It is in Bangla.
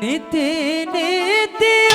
নিতে নিতে